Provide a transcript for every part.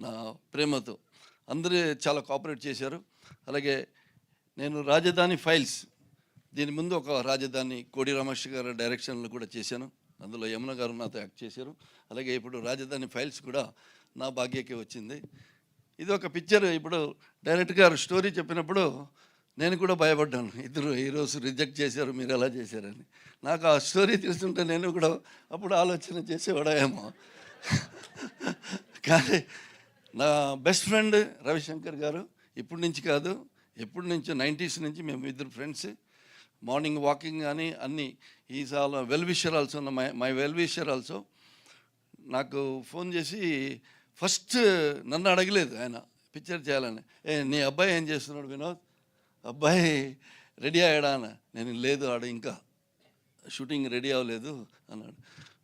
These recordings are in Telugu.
నా ప్రేమతో. అందరూ చాలా కోఆపరేట్ చేశారు. అలాగే నేను రాజధాని ఫైల్స్ దీని ముందు ఒక రాజధాని కోడి రమేష్ గారి డైరెక్షన్లో కూడా చేశాను. అందులో యమున గారు నాతో యాక్ట్ చేశారు. అలాగే ఇప్పుడు రాజధాని ఫైల్స్ కూడా నా భాగ్యకే వచ్చింది. ఇది ఒక పిక్చర్ ఇప్పుడు డైరెక్ట్ గారు స్టోరీ చెప్పినప్పుడు నేను కూడా భయపడ్డాను. ఇద్దరు ఈరోజు రిజెక్ట్ చేశారు మీరు ఎలా చేశారని. నాకు ఆ స్టోరీ తెలుస్తుంటే నేను కూడా అప్పుడు ఆలోచన చేసేవాడేమో. కానీ నా బెస్ట్ ఫ్రెండ్ రవిశంకర్ గారు ఇప్పటి నుంచి కాదు ఎప్పటి నుంచో నైంటీస్ నుంచి మేము ఇద్దరు ఫ్రెండ్స్. మార్నింగ్ వాకింగ్ కానీ అన్నీ ఈ all well wisher also my my well wisher also నాకు ఫోన్ చేసి ఫస్ట్ నన్ను అడగలేదు ఆయన పిక్చర్ చేయాలని. ఏ నీ అబ్బాయి ఏం చేస్తున్నాడు వినోద్? అబ్బాయి రెడీ అయ్యాడా అన్న. నేను లేదు ఆడ ఇంకా. షూటింగ్ రెడీ అవ్వలేదు అన్నాడు.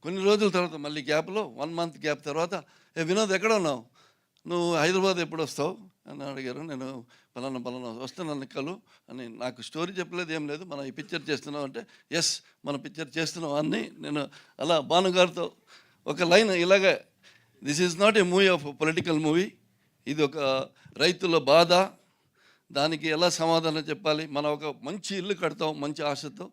కొన్ని రోజుల తర్వాత మళ్ళీ గ్యాప్లో వన్ మంత్ గ్యాప్ తర్వాత ఏ వినోద్ ఎక్కడ ఉన్నావు? నువ్వు హైదరాబాద్ ఎప్పుడు వస్తావు? అని అడిగారు. నేను పలానా పలానా వస్తున్నాను కలు అని నాకు స్టోరీ చెప్పలేదు ఏం లేదు. మనం ఈ పిక్చర్ చేస్తున్నాం అంటే ఎస్ మన పిక్చర్ చేస్తున్నాం అని నేను అలా భానుగారితో ఒక లైన్ ఇలాగే this is not a movie of political movie. ఇది ఒక రైతుల బాధ. దానికి ఎలా సమాధానం చెప్పాలి? మనం ఒక మంచి ఇల్లు కడతాం మంచి ఆశతో.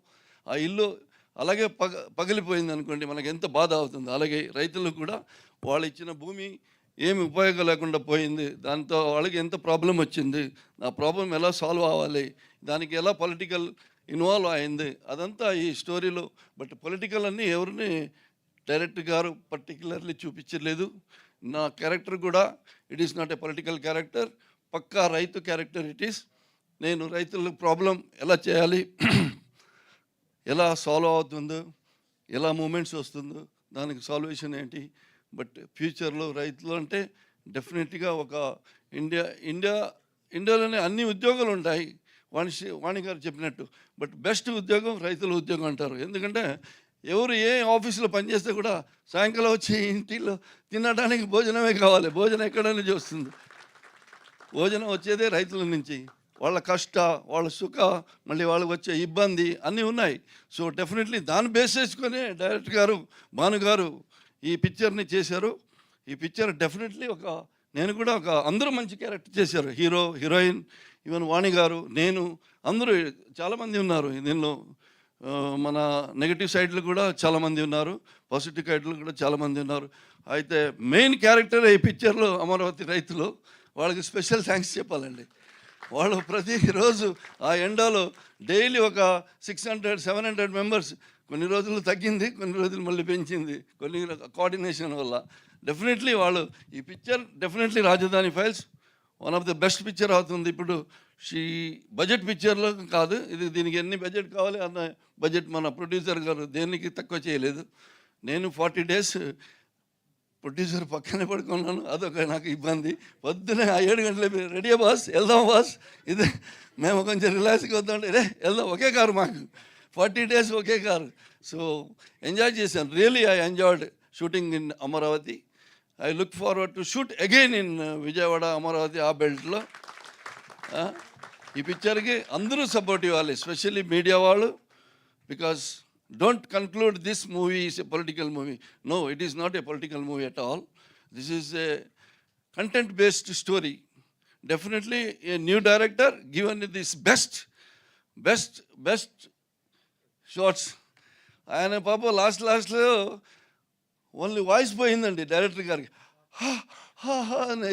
ఆ ఇల్లు అలాగే పగ పగిలిపోయింది అనుకోండి మనకి ఎంత బాధ అవుతుంది. అలాగే రైతులు కూడా వాళ్ళు ఇచ్చిన భూమి ఏమి ఉపయోగం లేకుండా పోయింది. దాంతో వాళ్ళకి ఎంత ప్రాబ్లం వచ్చింది ఆ ప్రాబ్లం ఎలా సాల్వ్ అవ్వాలి దానికి ఎలా పొలిటికల్ ఇన్వాల్వ్ అయింది అదంతా ఈ స్టోరీలో. బట్ పొలిటికల్ అన్నీ ఎవరిని డైరెక్టర్ గారు పర్టికులర్లీ చూపించలేదు. నా క్యారెక్టర్ కూడా it is not a political character పక్కా రైతు క్యారెక్టర్ ఇట్ ఈస్. నేను రైతుల ప్రాబ్లం ఎలా చేయాలి ఎలా సాల్వ్ అవుతుందో ఎలా మూమెంట్స్ వస్తుందో దానికి సాల్వేషన్ ఏంటి బట్ ఫ్యూచర్లో రైతులు అంటే డెఫినెట్గా ఒక ఇండియా ఇండియా ఇండియాలోనే అన్ని ఉద్యోగాలు ఉంటాయి. వాణి వాణి గారు చెప్పినట్టు. బట్ బెస్ట్ ఉద్యోగం రైతుల ఉద్యోగం అంటారు. ఎందుకంటే ఎవరు ఏ ఆఫీసులో పనిచేస్తే కూడా సాయంకాలం వచ్చి ఇంటిలో తినడానికి భోజనమే కావాలి. భోజనం ఎక్కడైనా చూస్తుంది. భోజనం వచ్చేదే రైతుల నుంచి. వాళ్ళ కష్ట వాళ్ళ సుఖ మళ్ళీ వాళ్ళకి వచ్చే ఇబ్బంది అన్నీ ఉన్నాయి. సో డెఫినెట్లీ దాన్ని బేస్ చేసుకొని డైరెక్టర్ గారు భాను గారు ఈ పిక్చర్ని చేశారు. ఈ పిక్చర్ డెఫినెట్లీ ఒక నేను కూడా ఒక అందరూ మంచి క్యారెక్టర్ చేశారు. Hero heroine even Vani garu నేను అందరూ చాలామంది ఉన్నారు. దీనిలో మన నెగిటివ్ సైడ్లు కూడా చాలామంది ఉన్నారు. పాజిటివ్ సైడ్లు కూడా చాలామంది ఉన్నారు. అయితే మెయిన్ క్యారెక్టర్ ఈ పిక్చర్లో అమరావతి రైతులు. వాళ్ళకి స్పెషల్ థ్యాంక్స్ చెప్పాలండి. వాళ్ళు ప్రతిరోజు ఆ ఎండలో డైలీ ఒక six hundred seven hundred members కొన్ని రోజులు తగ్గింది కొన్ని రోజులు మళ్ళీ పెంచింది. కొన్ని కోఆర్డినేషన్ వల్ల డెఫినెట్లీ వాళ్ళు ఈ picture definitely Rajadhani Files. One of the best picture అవుతుంది ఇప్పుడు. షీ బడ్జెట్ పిక్చర్లో కాదు ఇది దీనికి ఎన్ని బడ్జెట్ కావాలి అన్న బడ్జెట్ మన ప్రొడ్యూసర్ గారు దేనికి తక్కువ చేయలేదు. నేను ఫార్టీ డేస్ ప్రొడ్యూసర్ పక్కనే పడుకున్నాను. అదొక నాకు ఇబ్బంది. పొద్దునే ఆ ఏడు గంటల రెడీ బాస్ వెళ్దాం బాస్. ఇది మేము కొంచెం రిలాక్స్గా వద్దాం రే వెళ్దాం ఒకే కారు మాకు. ఫార్టీ డేస్ ఒకే కారు. సో ఎంజాయ్ చేశాను. Really I enjoyed shooting in Amaravati. I look forward to shoot again in Vijayawada Amaravati ఆ బెల్ట్లో. ఈ పిక్చర్కి అందరూ సపోర్ట్ ఇవ్వాలి ఎస్పెషల్లీ మీడియా వాళ్ళు because don't conclude this movie is a political movie no it is not a political movie at all this is a content based story definitely a new director given this best best best shorts ఆయన పాప లాస్ట్ లాస్ట్లో ఓన్లీ వాయిస్ పోయిందండి డైరెక్టర్ గారికి. హా హా హా అని